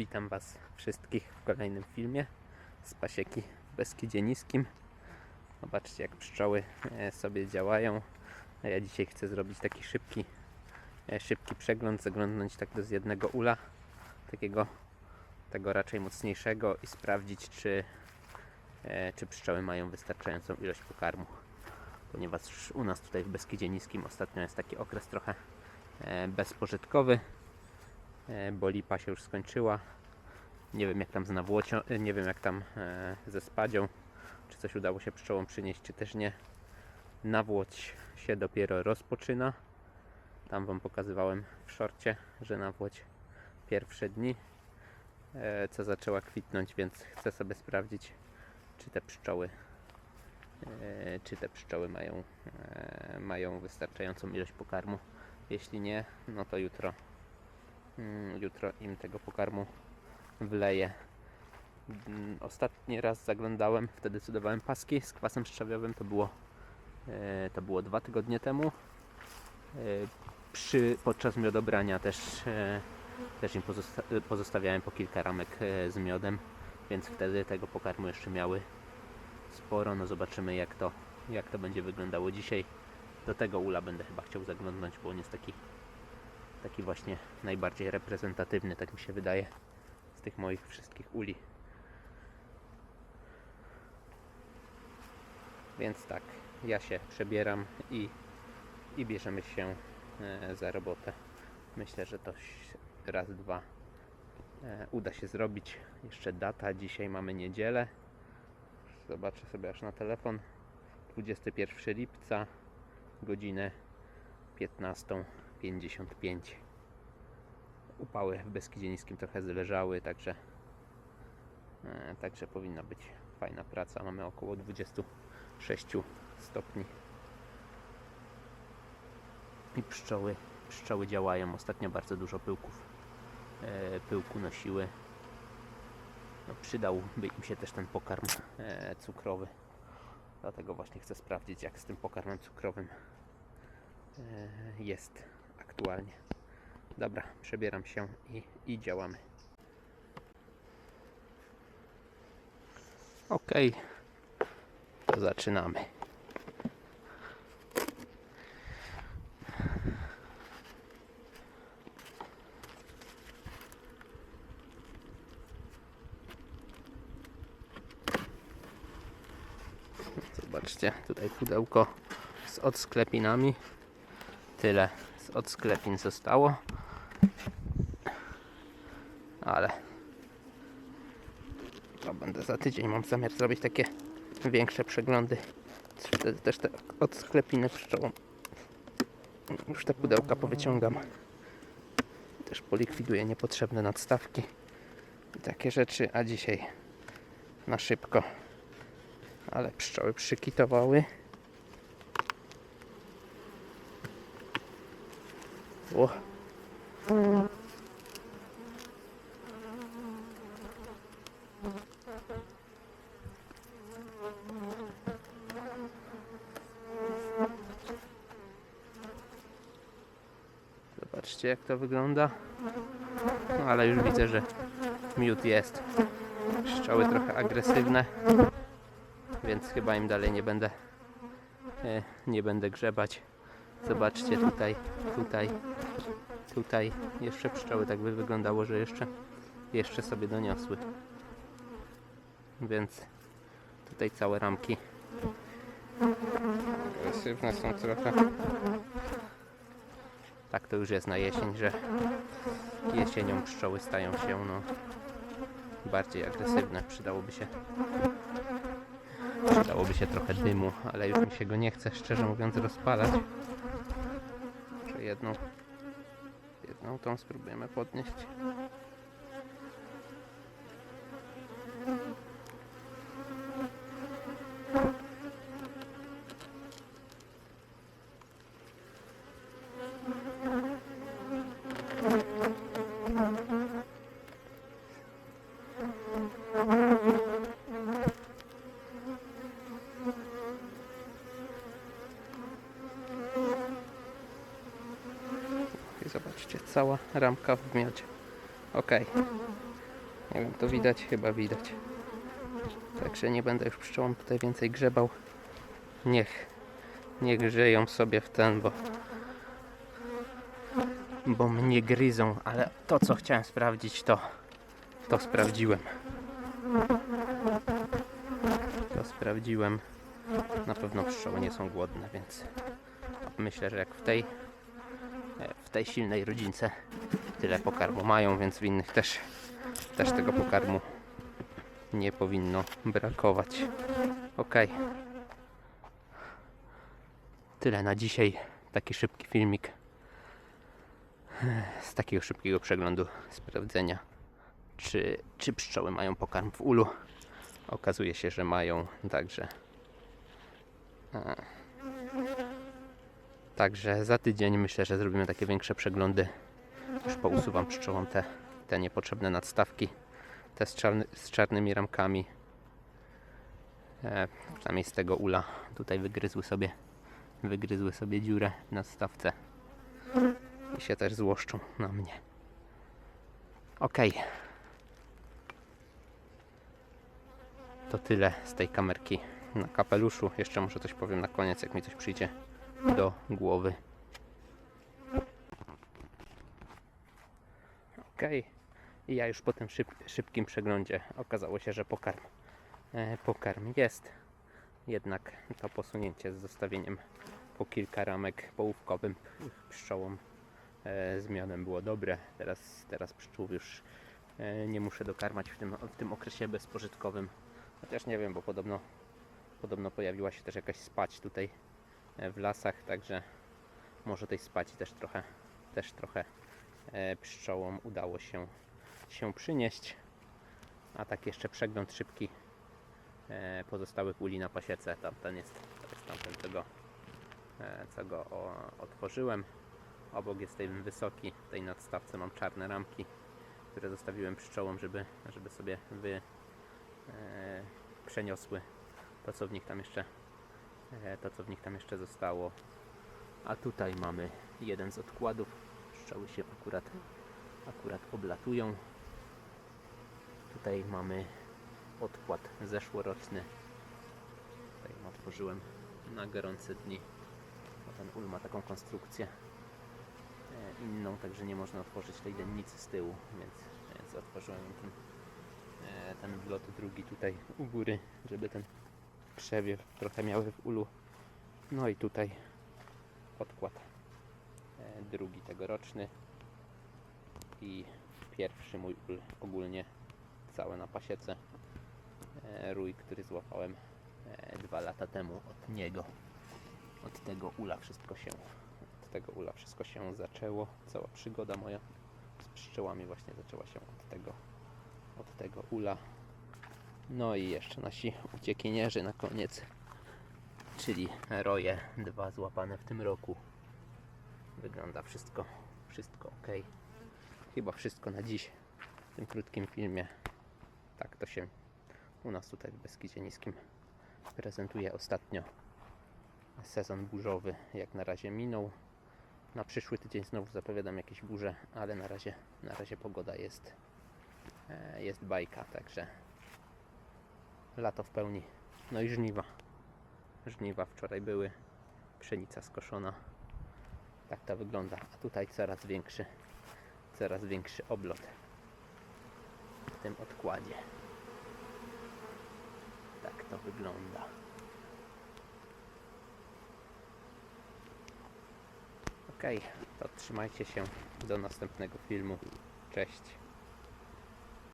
Witam Was wszystkich w kolejnym filmie z pasieki w Beskidzie Niskim. Zobaczcie jak pszczoły e, sobie działają. Ja dzisiaj chcę zrobić taki szybki, e, szybki przegląd, zaglądnąć tak do z jednego ula, takiego tego raczej mocniejszego i sprawdzić czy, e, czy pszczoły mają wystarczającą ilość pokarmu. Ponieważ u nas tutaj w Beskidzie Niskim ostatnio jest taki okres trochę bezpożytkowy bo lipa się już skończyła. Nie wiem jak tam z nawłocią, e, nie wiem jak tam e, ze spadzią, czy coś udało się pszczołom przynieść, czy też nie. Nawłoć się dopiero rozpoczyna. Tam Wam pokazywałem w szorcie, że nawłoć pierwsze dni, e, co zaczęła kwitnąć, więc chcę sobie sprawdzić, czy te pszczoły e, czy te pszczoły mają, e, mają wystarczającą ilość pokarmu. Jeśli nie, no to jutro Jutro im tego pokarmu wleję. Mm, Ostatni raz zaglądałem, wtedy cudowałem paski z kwasem szczawiowym. To było, e, to było dwa tygodnie temu. E, Przy, podczas miodobrania też, e, też im pozosta pozostawiałem po kilka ramek z miodem, więc wtedy tego pokarmu jeszcze miały sporo. No zobaczymy jak to, jak to będzie wyglądało dzisiaj. Do tego ula będę chyba chciał zaglądnąć, bo on jest taki taki właśnie najbardziej reprezentatywny, tak mi się wydaje, z tych moich wszystkich uli. Więc tak, ja się przebieram i, i bierzemy się e, za robotę. Myślę, że to raz, dwa e, uda się zrobić. Jeszcze data, dzisiaj mamy niedzielę. Zobaczę sobie aż na telefon. 21 lipca, godzinę 15.55. Upały w Beskidzie Niskim trochę zleżały, także, e, także powinna być fajna praca. Mamy około 26 stopni. I pszczoły, pszczoły działają. Ostatnio bardzo dużo pyłków, e, pyłku nosiły. No, przydałby im się też ten pokarm e, cukrowy. Dlatego właśnie chcę sprawdzić, jak z tym pokarmem cukrowym jest aktualnie. Dobra, przebieram się i, i działamy. Ok, to zaczynamy. Zobaczcie, tutaj pudełko z odsklepinami. Tyle z odsklepin zostało. Ale to będę za tydzień. Mam zamiar zrobić takie większe przeglądy. Wtedy też te odsklepiny pszczołom. Już te pudełka powyciągam. Też polikwiduję niepotrzebne nadstawki i takie rzeczy. A dzisiaj na szybko. Ale pszczoły przykitowały. O. Zobaczcie jak to wygląda. No, ale już widzę, że miód jest. Pszczoły trochę agresywne, więc chyba im dalej nie będę e, nie będę grzebać. Zobaczcie tutaj, tutaj, tutaj jeszcze pszczoły tak by wyglądało, że jeszcze, jeszcze sobie doniosły. Więc tutaj całe ramki agresywne są trochę. Tak to już jest na jesień, że jesienią pszczoły stają się no, bardziej agresywne. Przydałoby się przydałoby się trochę dymu, ale już mi się go nie chce szczerze mówiąc rozpalać. Może jedną, jedną tą spróbujemy podnieść. Zobaczcie, cała ramka w miodzie. Ok. Nie wiem, to widać? Chyba widać. Także nie będę już pszczołom tutaj więcej grzebał. Niech, niech żyją sobie w ten, bo bo mnie gryzą, ale to co chciałem sprawdzić to to sprawdziłem. To sprawdziłem. Na pewno pszczoły nie są głodne, więc myślę, że jak w tej w tej silnej rodzince tyle pokarmu mają, więc w innych też też tego pokarmu nie powinno brakować. Ok. Tyle na dzisiaj. Taki szybki filmik z takiego szybkiego przeglądu sprawdzenia, czy, czy pszczoły mają pokarm w ulu. Okazuje się, że mają, także. e, Także za tydzień myślę, że zrobimy takie większe przeglądy. Już pousuwam pszczołom te, te niepotrzebne nadstawki, te z, czarny, z czarnymi ramkami. E, przynajmniej z tego ula tutaj wygryzły sobie, wygryzły sobie dziurę w nadstawce i się też złoszczą na mnie. Okej. To tyle z tej kamerki na kapeluszu. Jeszcze może coś powiem na koniec, jak mi coś przyjdzie do głowy. Okej. I ja już po tym szyb, szybkim przeglądzie okazało się, że pokarm, e, pokarm jest. Jednak to posunięcie z zostawieniem po kilka ramek połówkowym pszczołom e, zmianem było dobre. Teraz, teraz pszczół już e, nie muszę dokarmać w tym, w tym okresie bezpożytkowym. Chociaż nie wiem, bo podobno, podobno pojawiła się też jakaś spać tutaj w lasach, także może tej spaci też trochę, też trochę e, pszczołom udało się, się przynieść. A tak jeszcze przegląd szybki e, pozostałych uli na pasiece. Tamten jest, to jest tamten, co go, e, co go otworzyłem. Obok jest ten wysoki, w tej nadstawce mam czarne ramki, które zostawiłem pszczołom, żeby, żeby sobie wy, e, przeniosły to, co w nich tam jeszcze to, co w nich tam jeszcze zostało. A tutaj mamy jeden z odkładów. Pszczoły się akurat, akurat oblatują. Tutaj mamy odkład zeszłoroczny. Tutaj otworzyłem na gorące dni. Bo ten ul ma taką konstrukcję e, inną, także nie można otworzyć tej dennicy z tyłu, więc, więc otworzyłem ten, e, ten wlot drugi tutaj u góry, żeby ten przewiew trochę miały w ulu. No i tutaj odkład e, drugi tegoroczny i pierwszy mój ul ogólnie całe na pasiece. E, rój, który złapałem e, dwa lata temu od niego. Od tego ula wszystko się od tego ula wszystko się zaczęło. Cała przygoda moja z pszczołami właśnie zaczęła się od tego od tego ula no i jeszcze nasi uciekinierzy na koniec czyli roje dwa złapane w tym roku. Wygląda wszystko wszystko ok. Chyba wszystko na dziś w tym krótkim filmie. Tak to się u nas tutaj w Beskidzie Niskim prezentuje ostatnio. Sezon burzowy jak na razie minął. Na przyszły tydzień znowu zapowiadam jakieś burze ale na razie, na razie pogoda jest e, jest bajka także lato w pełni. No i żniwa. Żniwa wczoraj były. Pszenica skoszona. Tak to wygląda. A tutaj coraz większy coraz większy oblot w tym odkładzie. Tak to wygląda. Ok to trzymajcie się. Do następnego filmu. Cześć